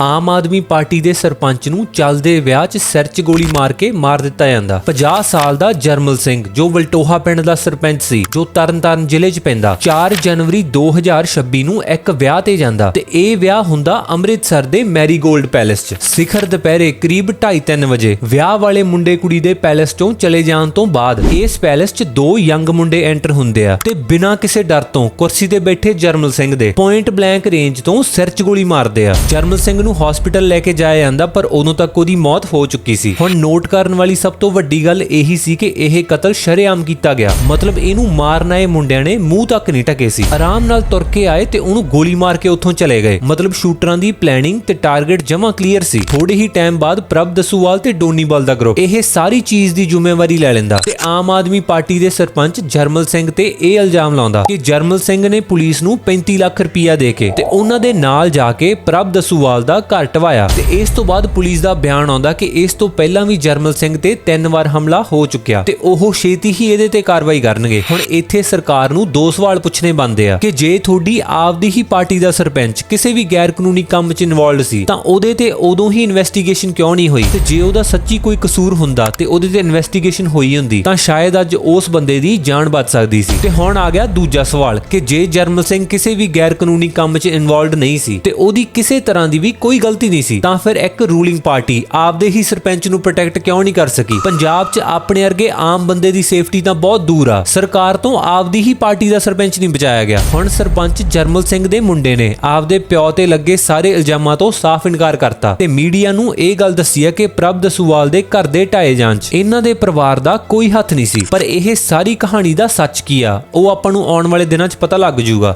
Aam Aadmi party ਦੇ ਸਰਪੰਚ ਨੂੰ ਚੱਲਦੇ ਵਿਆਹ 'ਚ ਸਿਰ 'ਚ ਗੋਲੀ ਮਾਰ ਕੇ ਮਾਰ ਦਿੱਤਾ ਜਾਂਦਾ। 50 ਸਾਲ ਦਾ ਜਰਮਲ ਸਿੰਘ, ਜੋ ਵਲਟੋਹਾ ਪਿੰਡ ਦਾ ਸਰਪੰਚ ਸੀ, ਜੋ ਤਰਨਤਾਰਨ ਜ਼ਿਲ੍ਹੇ 'ਚ ਪੈਂਦਾ। 4 ਜਨਵਰੀ 2026 ਨੂੰ ਇੱਕ ਵਿਆਹ ਤੇ ਜਾਂਦਾ ਤੇ ਇਹ ਵਿਆਹ ਹੁੰਦਾ ਅੰਮ੍ਰਿਤਸਰ ਦੇ ਮੈਰੀਗੋਲਡ ਪੈਲੇਸ 'ਚ। ਸਿਖਰ ਦੁਪਹਿਰੇ ਕਰੀਬ 2:30 ਵਜੇ ਵਿਆਹ ਵਾਲੇ ਮੁੰਡੇ ਕੁੜੀ ਦੇ ਪੈਲੇਸ 'ਚੋਂ ਚਲੇ ਜਾਣ ਤੋਂ ਬਾਅਦ ਇਸ ਪੈਲੇਸ 'ਚ ਦੋ ਯੰਗ ਮੁੰਡੇ ਐਂਟਰ ਹੁੰਦੇ ਆ ਤੇ ਬਿਨਾਂ ਕਿਸੇ ਡਰ ਤੋਂ ਕੁਰਸੀ ਤੇ ਬੈਠੇ ਜਰਮਲ ਸਿੰਘ ਦੇ ਪੁਆਇੰਟ ਬਲੈਂਕ ਰੇਂਜ ਤੋਂ ਸਿਰ 'ਚ ਗੋਲੀ ਮਾਰਦੇ ਆ। ਜਰਮਲ ਸਿੰਘ ਨੂੰ ਹਸਪੀਟਲ ਲੈ ਕੇ ਜਾਇਆ ਜਾਂਦਾ, ਪਰ ਉਦੋਂ ਤੱਕ ਉਹਦੀ ਮੌਤ ਹੋ ਚੁੱਕੀ ਸੀ। ਹੁਣ ਨੋਟ ਕਰਨ ਵਾਲੀ ਸਭ ਤੋਂ ਵੱਡੀ ਗੱਲ ਇਹੀ ਸੀ ਕਿ ਇਹ ਕਤਲ ਸ਼ਰੇਆਮ ਕੀਤਾ ਗਿਆ। ਮਤਲਬ ਇਹਨੂੰ ਮਾਰਨ ਆਏ ਮੁੰਡਿਆਂ ਨੇ ਮੂੰਹ ਤੱਕ ਨਹੀਂ ਟਕੇ ਸੀ। ਆਰਾਮ ਨਾਲ ਤੁਰ ਕੇ ਆਏ ਤੇ ਉਹਨੂੰ ਗੋਲੀ ਮਾਰ ਕੇ ਉੱਥੋਂ ਚਲੇ ਗਏ। ਮਤਲਬ ਸ਼ੂਟਰਾਂ ਦੀ ਪਲੈਨਿੰਗ ਤੇ ਟਾਰਗੇਟ ਜਮਾ ਕਲੀਅਰ ਸੀ। ਥੋੜੇ ਹੀ ਟਾਈਮ ਬਾਅਦ ਪ੍ਰਭ ਦਸੂਵਾਲ ਤੇ ਡੋਨੀਵਾਲ ਦਾ ਗਰੁੱਪ ਇਹ ਸਾਰੀ ਚੀਜ਼ ਦੀ ਜ਼ਿੰਮੇਵਾਰੀ ਲੈ ਲੈਂਦਾ ਤੇ ਆਮ ਆਦਮੀ ਪਾਰਟੀ ਦੇ ਸਰਪੰਚ ਜਰਮਲ ਸਿੰਘ ਤੇ ਇਹ ਇਲਜ਼ਾਮ ਲਾਉਂਦਾ ਕਿ ਜਰਮਲ ਸਿੰਘ ਨੇ ਪੁਲਿਸ ਨੂੰ 35 ਲੱਖ ਰੁਪਇਆ ਦੇ ਕੇ ਤੇ ਉਹਨਾਂ ਦੇ ਨਾਲ ਜਾ ਕੇ ਪ੍ਰਭ ਦਸੂਵਾਲ ਦਾ ਘਰ ਟਵਾਇਆ ਤੇ ਇਸ ਤੋਂ ਬਾਅਦ ਪੁਲਿਸ ਦਾ ਬਿਆਨ ਆਉਂਦਾ ਕਿ ਇਸ ਤੋਂ ਪਹਿਲਾਂ ਵੀ ਜਰਮਲ ਸਿੰਘ ਤੇ ਤਿੰਨ ਵਾਰ ਹਮਲਾ ਹੋ ਚੁੱਕਿਆ। ਤੇ ਉਹ ਛੇਤੀ ਹੀ ਇਹਦੇ ਤੇ ਕਾਰਵਾਈ ਕਰਨਗੇ। ਹੁਣ ਇੱਥੇ ਸਰਕਾਰ ਨੂੰ ਦੋ ਸਵਾਲ ਪੁੱਛਣੇ ਬਣਦੇ ਆ ਕਿ ਜੇ ਤੁਹਾਡੀ ਆਪਦੀ ਹੀ ਪਾਰਟੀ ਦਾ ਸਰਪੰਚ ਕਿਸੇ ਵੀ ਗੈਰ ਕਾਨੂੰਨੀ ਕੰਮ 'ਚ ਇਨਵੋਲਡ ਸੀ, ਤਾਂ ਉਹਦੇ ਤੇ ਉਦੋਂ ਹੀ ਇਨਵੈਸਟੀਗੇਸ਼ਨ ਕਿਉਂ ਨਹੀਂ ਹੋਈ? ਤੇ ਜੇ ਉਹਦਾ ਸੱਚੀ ਕੋਈ ਕਸੂਰ ਹੁੰਦਾ ਤੇ ਉਹਦੇ ਤੇ ਇਨਵੈਸਟੀਗੇਸ਼ਨ ਹੋਈ ਹੁੰਦੀ, ਤਾਂ ਸ਼ਾਇਦ ਅੱਜ ਉਸ ਬੰਦੇ ਦੀ ਜਾਨ ਬਚ ਸਕਦੀ ਸੀ। ਤੇ ਹੁਣ ਆ ਗਿਆ ਦੂਜਾ ਸਵਾਲ ਕਿ ਜੇ ਜਰਮਲ ਸਿੰਘ ਕਿਸੇ ਵੀ ਗੈਰ ਕਾਨੂੰਨੀ ਕੰਮ 'ਚ ਇਨਵੋਲਡ ਨਹੀਂ ਸੀ, ਤੇ ਉਹਦੀ ਕਿਸੇ ਤਰ੍ਹਾਂ ਦੀ ਵੀ ਕੋਈ ਗਲਤੀ ਨਹੀਂ ਸੀ, ਤਾਂ ਫਿਰ ਇੱਕ ਰੂਲਿੰਗ ਪਾਰਟੀ ਆਪਦੇ ਹੀ ਸਰਪੰਚ ਨੂੰ ਪ੍ਰੋਟੈਕਟ ਕਿਉਂ ਨਹੀਂ ਕਰ ਸਕੀ? ਪੰਜਾਬ 'ਚ ਆਪਣੇ ਵਰਗੇ ਆਮ ਬੰਦੇ ਦੀ ਸੇਫਟੀ ਤਾਂ ਬਹੁਤ ਦੂਰ ਆ। ਸਰਕਾਰ ਤੋਂ ਆਪਦੀ ਹੀ ਪਾਰਟੀ ਦਾ ਸਰਪੰਚ ਨਹੀਂ ਬਚਾਇਆ ਗਿਆ। ਹੁਣ ਸਰਪੰਚ ਜਰਮਲ ਸਿੰਘ ਦੇ ਮੁੰਡੇ ਨੇ ਆਪਦੇ ਪਿਓ ਤੇ ਲੱਗੇ ਸਾਰੇ ਇਲਜ਼ਾਮਾਂ ਤੋਂ ਸਾਫ਼ ਇਨਕਾਰ ਕਰਤਾ ਤੇ ਮੀਡੀਆ ਨੂੰ ਇਹ ਗੱਲ ਦੱਸੀ ਹੈ ਕਿ ਪ੍ਰਭ ਦਸੂਵਾਲ ਦੇ ਘਰ ਦੇ ਢਾਏ ਜਾਣ 'ਚ ਇਹਨਾਂ ਦੇ ਪਰਿਵਾਰ ਦਾ ਕੋਈ ਹੱਥ ਨਹੀਂ ਸੀ। ਪਰ ਇਹ ਸਾਰੀ ਕਹਾਣੀ ਦਾ ਸੱਚ ਕੀ ਆ, ਉਹ ਆਪਾਂ ਨੂੰ ਆਉਣ ਵਾਲੇ ਦਿਨਾਂ 'ਚ ਪਤਾ ਲੱਗ ਜਾਊਗਾ।